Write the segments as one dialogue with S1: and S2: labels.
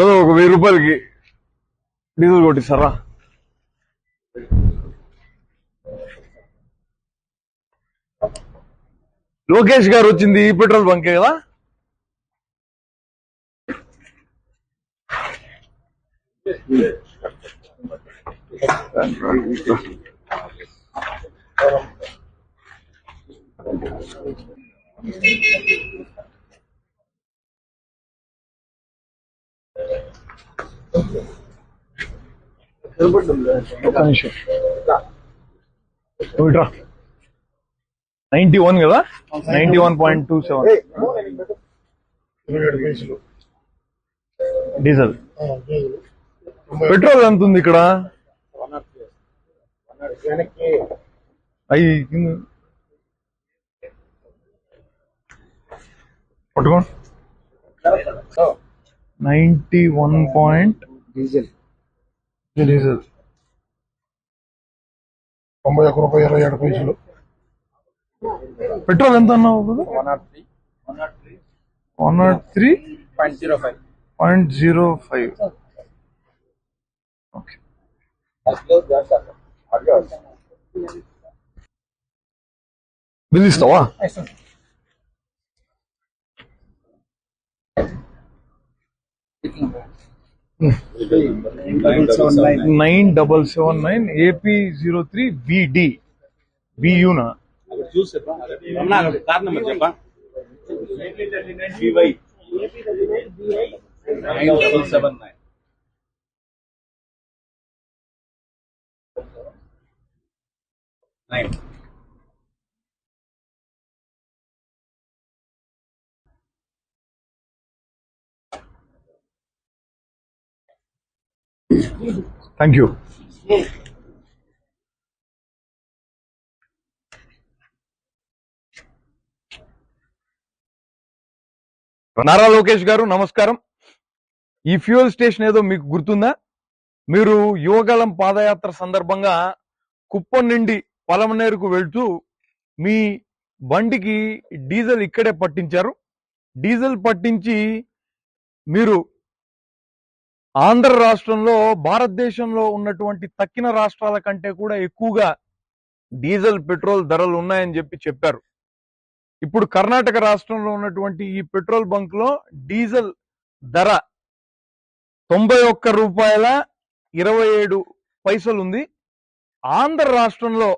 S1: ఏదో ఒక వెయ్యి రూపాయలకి డీజిల్ కొట్టిస్తారా? లోకేష్ గారు వచ్చింది ఈ పెట్రోల్ బంకే కదా? ఒక్క నిమిషం. నువ్వు నైన్టీ వన్ కదా? Ninety one point two seven. Diesel. Petrol ఎంత ఉంది ఇక్కడ? అయ్యి పట్టుకో ninety one point
S2: diesel
S1: diesel
S2: తొంభై ఒక్క రూపాయి ఇరవై ఏడు పైసలు
S1: పెట్రోల్ ఎంత అన్నావు
S2: one nought three one nought three.
S1: One nought three?
S2: Point zero five.
S1: Point zero five. Okay. Bill ఇస్తావా? nine double seven nine AP zero three B D బియునా
S3: చూసి అన్నా కార్ నెంబర్ చెప్పా VY nine
S1: thank you Nara Lokesh garu నమస్కారం. ఈ fuel station ఏదో మీకు గుర్తుందా? మీరు యువగలం పాదయాత్ర సందర్భంగా కుప్పం నుండి పలమనేరుకు వెళ్తూ మీ బండికి డీజిల్ ఇక్కడే పట్టించారు. డీజిల్ పట్టించి మీరు ఆంధ్ర రాష్ట్రంలో భారతదేశంలో ఉన్నటువంటి తక్కిన రాష్ట్రాల కంటే కూడా ఎక్కువగా డీజిల్ పెట్రోల్ ధరలు ఉన్నాయని చెప్పి చెప్పారు. ఇప్పుడు కర్ణాటక రాష్ట్రంలో ఉన్నటువంటి ఈ పెట్రోల్ బంక్లో డీజిల్ ధర తొంభై ఒక్క రూపాయల ఇరవై ఏడు పైసలు ఉంది ఆంధ్ర రాష్ట్రంలో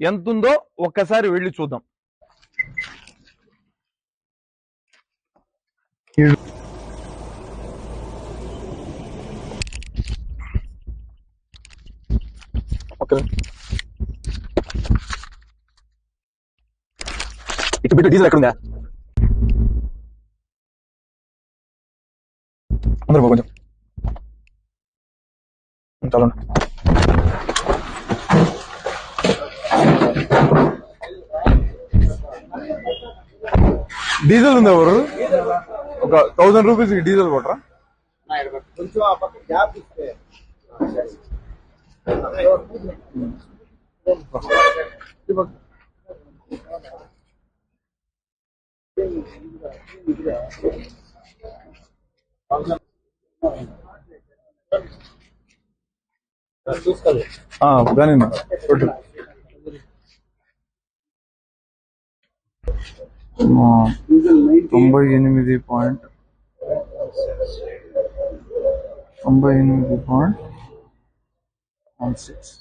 S1: ఎంతుందో ఒక్కసారి వెళ్ళి చూద్దాం. ఓకే ఇటు బిట్టు డీజిల్ ఎక్కడుందా? అందరూ కొంచెం. చాలా డీజిల్ ఉందా ఎవరు? ఒక థౌసండ్ రూపీస్ డీజిల్ కొట్టరా?
S2: కొంచెం
S1: కానీ కొట్టు ఆ, తొంభై ఎనిమిది పాయింట్ తొంభై ఎనిమిది పాయింట్ వన్ సిక్స్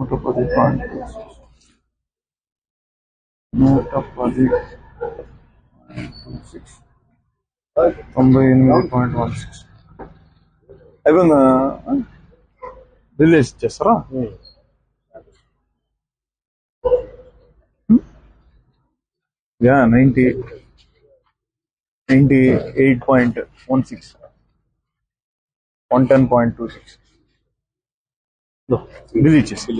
S1: నూట పది పాయింట్ టూ సిక్స్ నూట పది టూ సిక్స్ తొంభై ఎనిమిది పాయింట్ వన్ సిక్స్ అయిపోయిందా రిలీజ్ చేస్తారా yeah ninety ninety eight point one six one ten point two six ఇచ్చేసి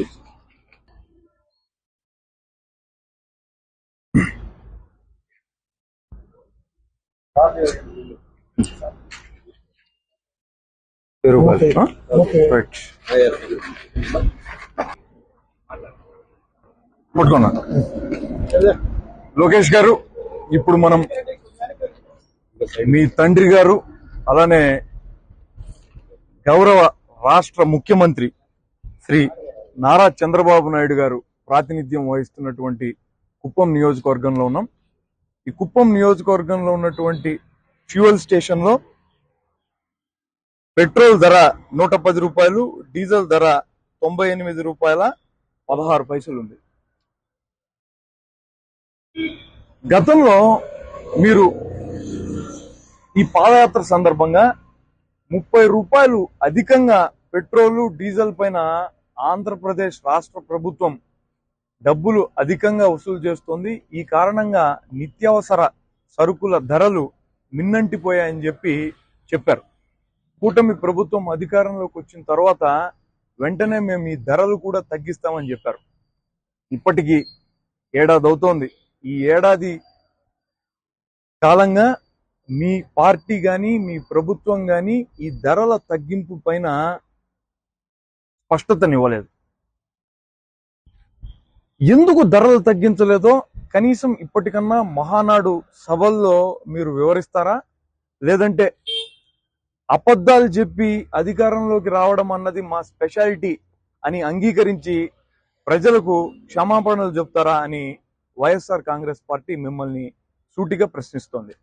S1: పట్టుకున్నా లోకేష్ గారు ఇప్పుడు మనం మీ తండ్రి గారు అలానే గౌరవ రాష్ట్ర ముఖ్యమంత్రి శ్రీ నారా చంద్రబాబు నాయుడు గారు ప్రాతినిధ్యం వహిస్తున్నటువంటి కుప్పం నియోజకవర్గంలో ఉన్నాం. ఈ కుప్పం నియోజకవర్గంలో ఉన్నటువంటి ఫ్యూయల్ స్టేషన్లో పెట్రోల్ ధర నూట పది రూపాయలు డీజిల్ ధర తొంభై ఎనిమిది రూపాయల పదహారు పైసలు ఉంది. గతంలో మీరు ఈ పాదయాత్ర సందర్భంగా ముప్పై రూపాయలు అధికంగా పెట్రోలు డీజిల్ పైన ఆంధ్రప్రదేశ్ రాష్ట్ర ప్రభుత్వం డబ్బులు అధికంగా వసూలు చేస్తోంది. ఈ కారణంగా నిత్యావసర సరుకుల ధరలు మిన్నంటిపోయాయని చెప్పి చెప్పారు. కూటమి ప్రభుత్వం అధికారంలోకి వచ్చిన తర్వాత వెంటనే మేము ఈ ధరలు కూడా తగ్గిస్తామని చెప్పారు. ఇప్పటికీ ఏడాది అవుతోంది ఈ ఏడాది కాలంగా మీ పార్టీ కానీ మీ ప్రభుత్వం కానీ ఈ ధరల తగ్గింపు పైన స్పష్టతనివ్వలేదు. ఎందుకు ధరలు తగ్గించలేదో కనీసం ఇప్పటికన్నా మహానాడు సభల్లో మీరు వివరిస్తారా? లేదంటే అబద్ధాలు చెప్పి అధికారంలోకి రావడం అన్నది మా స్పెషాలిటీ అని అంగీకరించి ప్రజలకు క్షమాపణలు చెప్తారా అని వైఎస్ఆర్ కాంగ్రెస్ పార్టీ మిమ్మల్ని సూటిగా ప్రశ్నిస్తోంది.